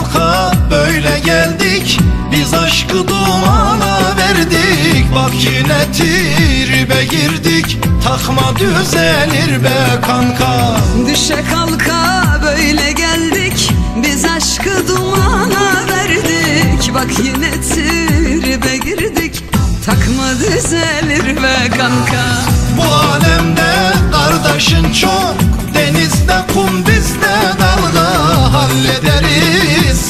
halka böyle geldik. Biz aşkı dumana verdik. Bak yine tribe girdik. Takma düzelir be kanka. Düşe kalka böyle geldik. Biz aşkı dumana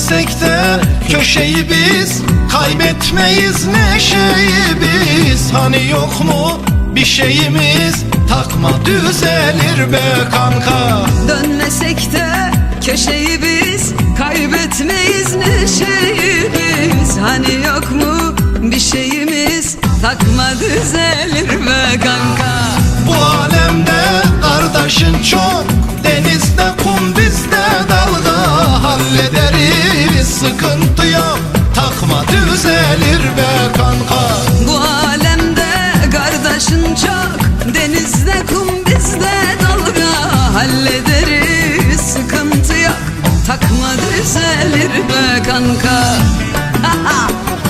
Dönmesek de köşeyi biz Kaybetmeyiz neşeyi biz. Hani yok mu bir şeyimiz? Takma düzelir be kanka. Dönmesek de köşeyi biz Kaybetmeyiz neşeyi biz. Hani yok mu bir şeyimiz? Takma düzelir be kanka. Bu alemde kardeşin çok düzelir be kanka